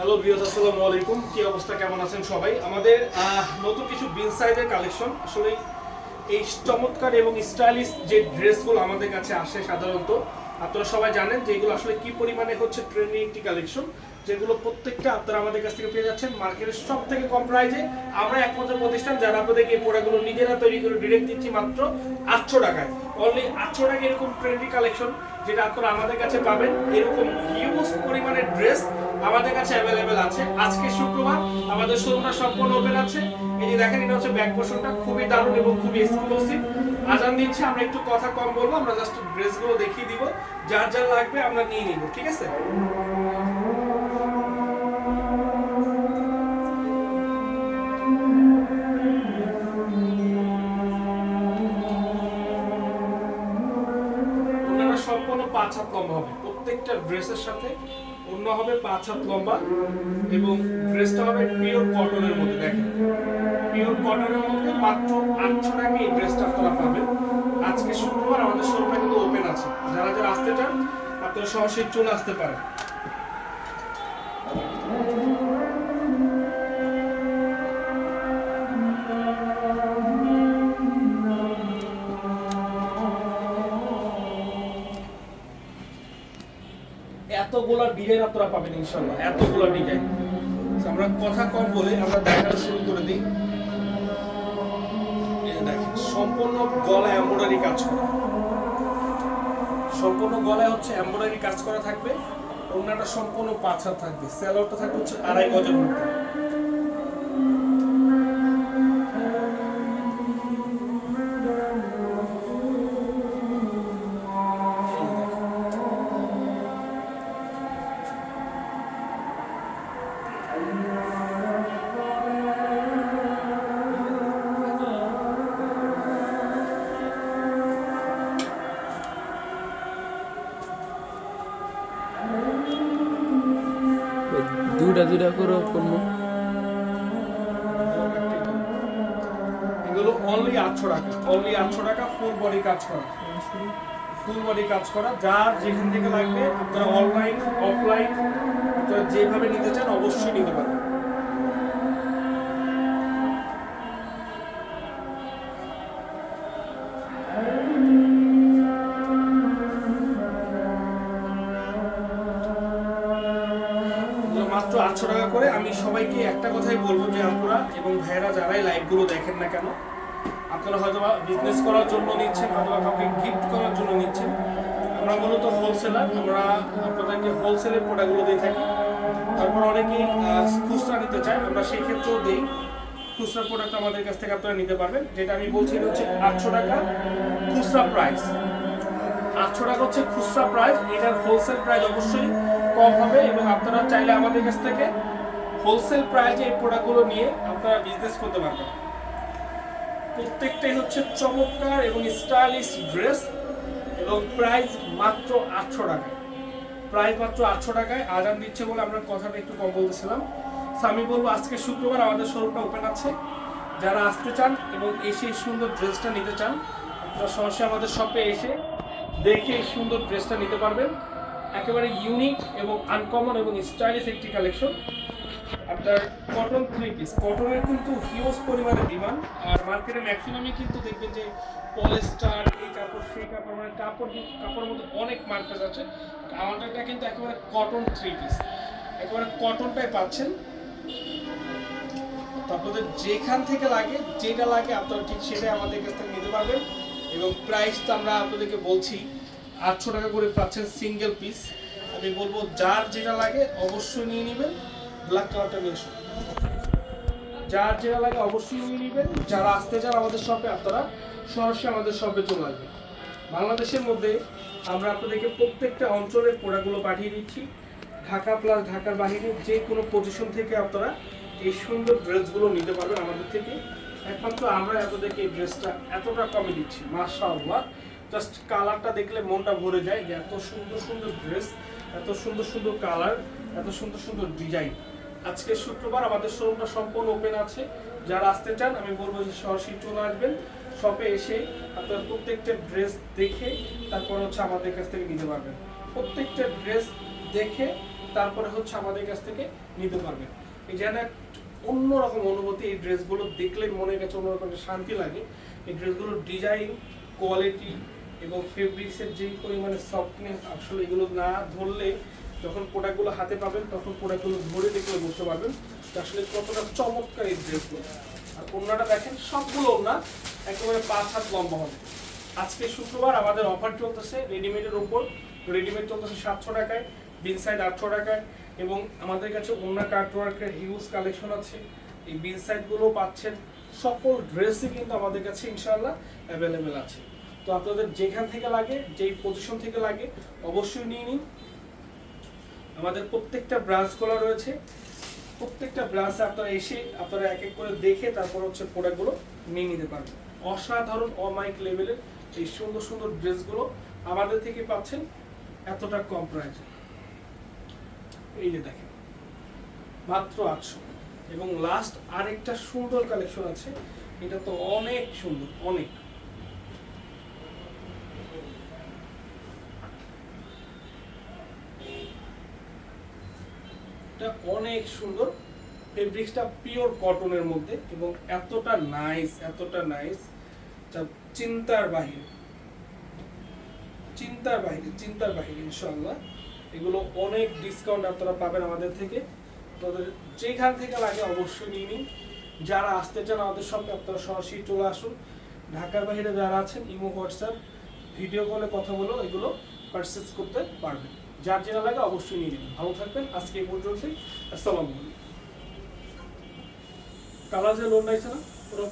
Hello বিয়স আসসালামু আলাইকুম। কি অবস্থা, কেমন আছেন সবাই? আমাদের নতুন কিছু বিন সাইজের কালেকশন। আসলে এই চমৎকার এবং স্টাইলিশ যে ড্রেসগুলো আমাদের কাছে আসে সাধারণত আপনারা সবাই জানেন যে এগুলো আসলে কি পরিমাণে হচ্ছে ট্রেন্ডিং একটি কালেকশন যেগুলো প্রত্যেকটা আপনারা আমাদের কাছ থেকে পেয়ে যাচ্ছেন মার্কেটের সব থেকে কম প্রাইজে আমরা একমাত্র প্রতিষ্ঠান যারা আপনাদেরকে এই প্রোডাক্টগুলো নিজেরা তৈরি করে ডিরেক্ট দিচ্ছি মাত্র আটশো টাকায়। অনলি আটশো টাকা এরকম ট্রেন্ডি কালেকশন যেটা আপনারা আমাদের কাছে পাবেন। এরকম হিউজ পরিমাণের ড্রেস আমাদের কাছে অ্যাভেলেবেল আছে। আজকে শুক্রবার, আমাদের শোরুমটা সম্পূর্ণ ওপেন আছে। এই যে দেখেন, এটা হচ্ছে ব্যাক পোর্শনটা খুবই দারুণ এবং খুবই এক্সক্লুসিভ আজান দিচ্ছে, আমরা একটু কথা কম বলব, আমরা জাস্ট ড্রেসগুলো দেখিয়ে দিব, যার যার লাগবে আমরা নিয়ে নিব, ঠিক আছে? সম্পূর্ণ পাঁচ হাত লম্বা হবে, প্রত্যেকটা ড্রেসের সাথে অন্য হবে পাঁচ হাত লম্বা এবং ড্রেসটা হবে পিওর কটনের মধ্যে, দেখেন। পিওর কটনের মধ্যে মাত্র আটশো টাকা এই ড্রেসটা আপনারা পাবেন। আজকে শুক্রবার আমাদের শোরুমটা কিন্তু ওপেন আছে। যারা যারা আসতে চান, আপনারা সরাসরি চলে আসতে পারেন। এতগুলা ডিজাইন আপনারা পাবেন ইনশাল্লাহ এতগুলা ডিজাইন। আমরা কথা কম বলে, আমরা দেখা শুরু করে দিই। দেখেন, সম্পূর্ণ গলা এমব্রয়ডারি কাজ করা। সম্পূর্ণ গলায় হচ্ছে এমব্রয়ডারি কাজ করা থাকবে। ওনাটা সম্পূর্ণ পাঁচ থাকবে। স্যালোয়ারটা থাকবে হচ্ছে আড়াই গজের মধ্যে। দুটা দুটা করে এগুলো অনলি আটশো টাকা। অনলি আটশো টাকা ফুল বডি কাজ করা। ফুল বডি কাজ করা। যার যেখান থেকে লাগবে, আপনারা অনলাইন অফলাইন আপনারা যেভাবে নিতে চান, অবশ্যই নিতে পারবেন। আটশো টাকা করে আমি সবাইকে একটা কথাই বলব যে আপনারা এবং ভাইয়েরা যারাই লাইভগুলো দেখেন না কেন, আপনারা হয়তো বিজনেস করার জন্য নিচ্ছেন হয়তো কাউকে গিফট করার জন্য নিচ্ছেন। আমরা মূলত হোলসেলার আমরা আপনাদেরকে হোলসেলের প্রোডাক্টগুলো দিয়ে থাকি। তারপর অনেকেই খুচরা নিতে চায়, আমরা সেই ক্ষেত্রেও দিই। খুচরা প্রোডাক্ট আমাদের কাছ থেকে আপনারা নিতে পারবেন, যেটা আমি বলছি এটা হচ্ছে আটশো টাকা খুচরা প্রাইস আটশো টাকা হচ্ছে খুচরা প্রাইস এটার হোলসেল প্রাইস অবশ্যই। কম হবে এবং আপনারা চাইলে আমাদের কাছ থেকে হোলসেল প্রাইসে এই প্রোডাক্টগুলো নিয়ে আপনারা বিজনেস করতে পারবেন। প্রত্যেকটাই হচ্ছে চমৎকার এবং স্টাইলিশ ড্রেস এবং প্রাইস মাত্র আটশো টাকায়। প্রাইস মাত্র আটশো টাকায়। আজান দিচ্ছে বলে আমরা কথাটা একটু কম বলতেছিলাম। আমি বলব আজকে শুক্রবার আমাদের শোরুমটা ওপেন আছে। যারা আসতে চান এবং এসে সুন্দর ড্রেসটা নিতে চান, আপনারা সরাসরি আমাদের শপে এসে দেখে এই সুন্দর ড্রেসটা নিতে পারবেন। একেবারে ইউনিক এবং আনকমন এবং স্টাইলিশ একটি কালেকশন আপনার কটন থ্রি পিস কটনের কিন্তু হিউজ পরিমাণে ডিমান্ড আর মার্কেটে ম্যাক্সিমামই কিন্তু দেখবেন যে পলিস্টার এই কাপড়, সেই কাপড় মানে কাপড় কাপড়ের মধ্যে অনেক মার্কেট আছে। আমাদেরটা কিন্তু একেবারে কটন থ্রি পিস একেবারে কটনটাই পাচ্ছেন। আপনাদের যেখান থেকে লাগে, যেটা লাগে আপনারা ঠিক সেটাই আমাদের কাছ থেকে নিতে পারবেন। এবং প্রাইস তো আমরা আপনাদেরকে বলছি আটশো টাকা করে পাচ্ছেন সিঙ্গেল পিস আমি বলব, যার যেটা লাগে অবশ্যই নিয়ে নেবেন। ব্ল্যাক কালারটা নিয়ে এসো যার যেটা লাগে অবশ্যই নিয়ে নেবেন। যারা আসতে চান আমাদের শপে আপনারা সরাসরি আমাদের শপে চলে আসবেন। বাংলাদেশের মধ্যে আমরা আপনাদেরকে প্রত্যেকটা অঞ্চলের প্রোডাক্টগুলো পাঠিয়ে দিচ্ছি। ঢাকা প্লাস ঢাকার বাহিরে যে কোনো পজিশন থেকে আপনারা এই সুন্দর ড্রেসগুলো নিতে পারবেন আমাদের থেকে। একমাত্র আমরা আপনাদেরকে এই ড্রেসটা এতটা কমে দিচ্ছি, মাশাআল্লাহ। জাস্ট কালারটা দেখলে মনটা ভরে যায় যে এত সুন্দর সুন্দর ড্রেস এত সুন্দর সুন্দর কালার এত সুন্দর সুন্দর ডিজাইন আজকে শুক্রবার আমাদের শোরুমটা সম্পূর্ণ ওপেন আছে। যারা আসতে চান, আমি বলব যে সরাসরি চলে আসবেন। শপে এসে আপনার প্রত্যেকটা ড্রেস দেখে তারপর হচ্ছে আমাদের কাছ থেকে নিতে পারবেন। প্রত্যেকটা ড্রেস দেখে তারপরে হচ্ছে আমাদের কাছ থেকে নিতে পারবেন। এই যেন অন্যরকম অনুভূতি এই ড্রেসগুলো দেখলে মনে গেছে অন্যরকম শান্তি লাগে। এই ড্রেসগুলোর ডিজাইন কোয়ালিটি এবং ফেব্রিক্সের যেই পরিমাণে সফটনেস আসলে এগুলো না ধরলে যখন প্রোডাক্টগুলো হাতে পাবেন, তখন প্রোডাক্টগুলো ধরে দেখলে বুঝতে পারবেন আসলে কতটা চমৎকার এই ড্রেসগুলো আর ওনাটা দেখেন, সবগুলো ওনা একেবারে পাঁচ হাত লম্বা হবে। আজকে শুক্রবার আমাদের অফার চলতেছে রেডিমেডের উপর রেডিমেড চলতেছে সাতশো টাকায় বিন সাইড আটশো টাকায় এবং আমাদের কাছে অন্য কার্টওয়ার্কের হিউজ কালেকশন আছে। এই বিন সাইডগুলো পাচ্ছেন, সকল ড্রেসই কিন্তু আমাদের কাছে ইনশাআল্লাহ অ্যাভেলেবেল আছে। তো আপনাদের যেখান থেকে লাগে, যেই পজিশন থেকে লাগে, অবশ্যই নিয়ে নিন। আমাদের প্রত্যেকটা ব্রাঞ্চ খোলা রয়েছে। প্রত্যেকটা ব্রাঞ্চে আপনারা এসে আপনারা এক এক করে দেখে তারপর হচ্ছে প্রোডাক্টগুলো নিয়ে নিতে পারবেন। অসাধারণ অমাইক লেভেলের এই সুন্দর সুন্দর ড্রেসগুলো আমাদের থেকে পাচ্ছেন এতটা কম প্রাইসে এই যে দেখেন, মাত্র আটশো। এবং লাস্ট আরেকটা সুন্দর কালেকশন আছে। এটা তো অনেক সুন্দর, অনেক। এটা অনেক সুন্দর ফেব্রিক্সটা পিওর কটনের মধ্যে এবং এতটা নাইস এতটা নাইস যা চিন্তার বাহিরে। চিন্তার বাহিরে চিন্তার বাহিরে, ইনশাআল্লাহ। এগুলো অনেক ডিসকাউন্ট আপনারা পাবেন আমাদের থেকে। তাদের যেখান থেকে লাগে অবশ্যই নিয়ে নিন। যারা আসতে চান আমাদের সঙ্গে আপনারা সরাসরি চলে আসুন। ঢাকার বাইরে যারা আছেন, ইমো, হোয়াটসঅ্যাপ ভিডিও কলে কথা বলেও এগুলো পারচেস করতে পারবেন। যার যেটা লাগে অবশ্যই নিয়ে নেবেন। ভালো থাকবেন। আজকে এই পর্যন্তই। আসসালামু আলাইকুম। কালার যে লোন নাইছে না ওরা